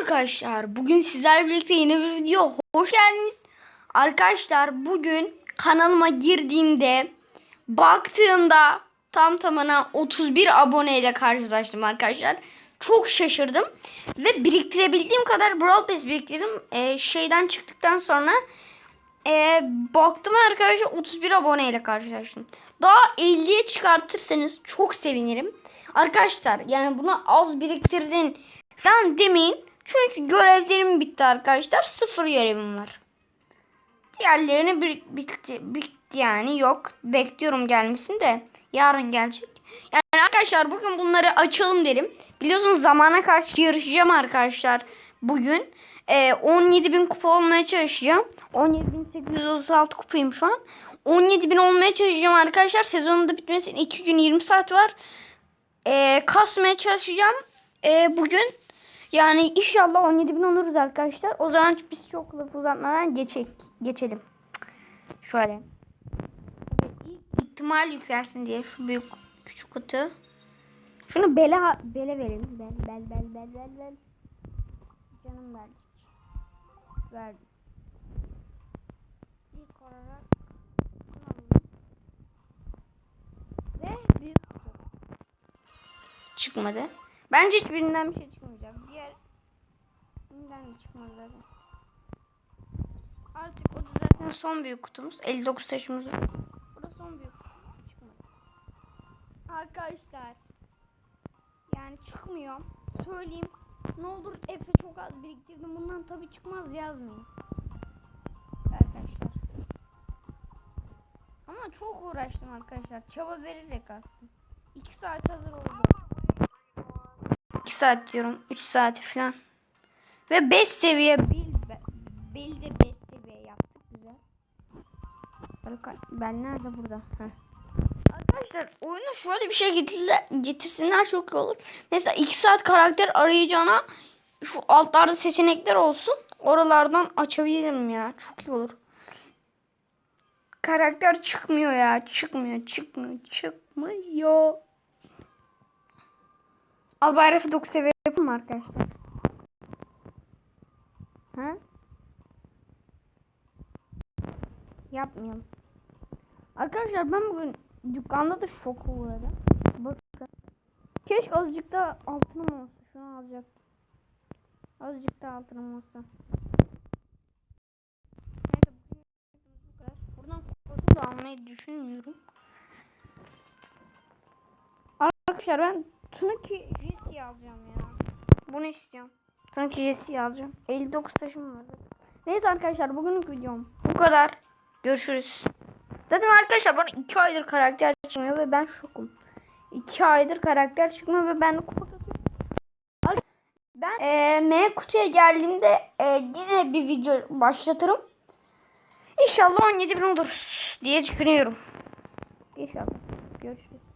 arkadaşlar. Bugün sizlerle birlikte yeni bir video. Hoş geldiniz. Arkadaşlar bugün kanalıma girdiğimde baktığımda tam tamına 31 aboneyle karşılaştım arkadaşlar. Çok şaşırdım. Ve biriktirebildiğim kadar Brawl Pass biriktirdim. Ee, şeyden çıktıktan sonra ee, baktım arkadaşlar 31 aboneyle karşılaştım. Daha 50'ye çıkartırsanız çok sevinirim. Arkadaşlar yani bunu az biriktirdin falan demeyin. Çünkü görevlerim bitti arkadaşlar. Sıfır görevim var. Diğerlerini bitti, bitti yani yok. Bekliyorum gelmesini de. Yarın gelecek. Yani arkadaşlar bugün bunları açalım derim. Biliyorsunuz zamana karşı yarışacağım arkadaşlar. Bugün e, 17.000 kupa olmaya çalışacağım. 17.836 kupayım şu an. 17.000 olmaya çalışacağım arkadaşlar. Sezonun da bitmesine 2 gün 20 saat var. E, kasmaya çalışacağım. E, bugün yani inşallah 17.000 oluruz arkadaşlar. O zaman biz çok laf uzatmadan geçek, geçelim. Şöyle. İhtimal yükselsin diye şu büyük küçük kutu. Şunu bele bele verelim. Bel bel bel bel bel bel. Canım verdik. Verdik. İlk olarak. Ve büyük kutu. Çıkmadı. Bence hiçbirinden bir şey çıkmayacak. Birinden de çıkmaz zaten. Artık o da zaten son büyük kutumuz. 59 taşımız var. Bu da son büyük kutu. Çıkmadı. Arkadaşlar. Yani çıkmıyor. Söyleyeyim. Ne olur Efe çok az biriktirdim. Bundan tabi çıkmaz yazmayın. Arkadaşlar. Ama çok uğraştım arkadaşlar. Çaba vererek aslında. 2 saat hazır oldu. 2 saat diyorum. 3 saati falan. Ve 5 seviye bil bil de 5 seviye yaptık güzel. Ben nerede burada? Heh. Arkadaşlar oyuna şöyle bir şey getirler, getirsinler çok iyi olur. Mesela 2 saat karakter arayacağına şu altlarda seçenekler olsun. Oralardan açabilirim ya. Çok iyi olur. Karakter çıkmıyor ya. Çıkmıyor, çıkmıyor, çıkmıyor. Al bayrağı 9 seviye yapalım arkadaşlar. Ha? Yapmayalım. Arkadaşlar ben bugün dükkanda da şok uğradım. Bakın. Keşke azıcık da altınım olsa. Şunu alacaktım. Azıcık da altınım olsa. Neyse bu kadar. Buradan kutu da almayı düşünmüyorum. Arkadaşlar ben Tunuki Jesse'yi alacağım ya. Bunu istiyorum. Tunuki Jesse'yi alacağım. 59 taşım var. Neyse arkadaşlar bugünlük videom bu kadar. Görüşürüz. Zaten arkadaşlar bana 2 aydır karakter çıkmıyor ve ben şokum. 2 aydır karakter çıkmıyor ve ben kupa. Ben e, M kutuya geldiğimde e, yine bir video başlatırım. İnşallah 17 bin oluruz diye düşünüyorum. İnşallah. Görüşürüz.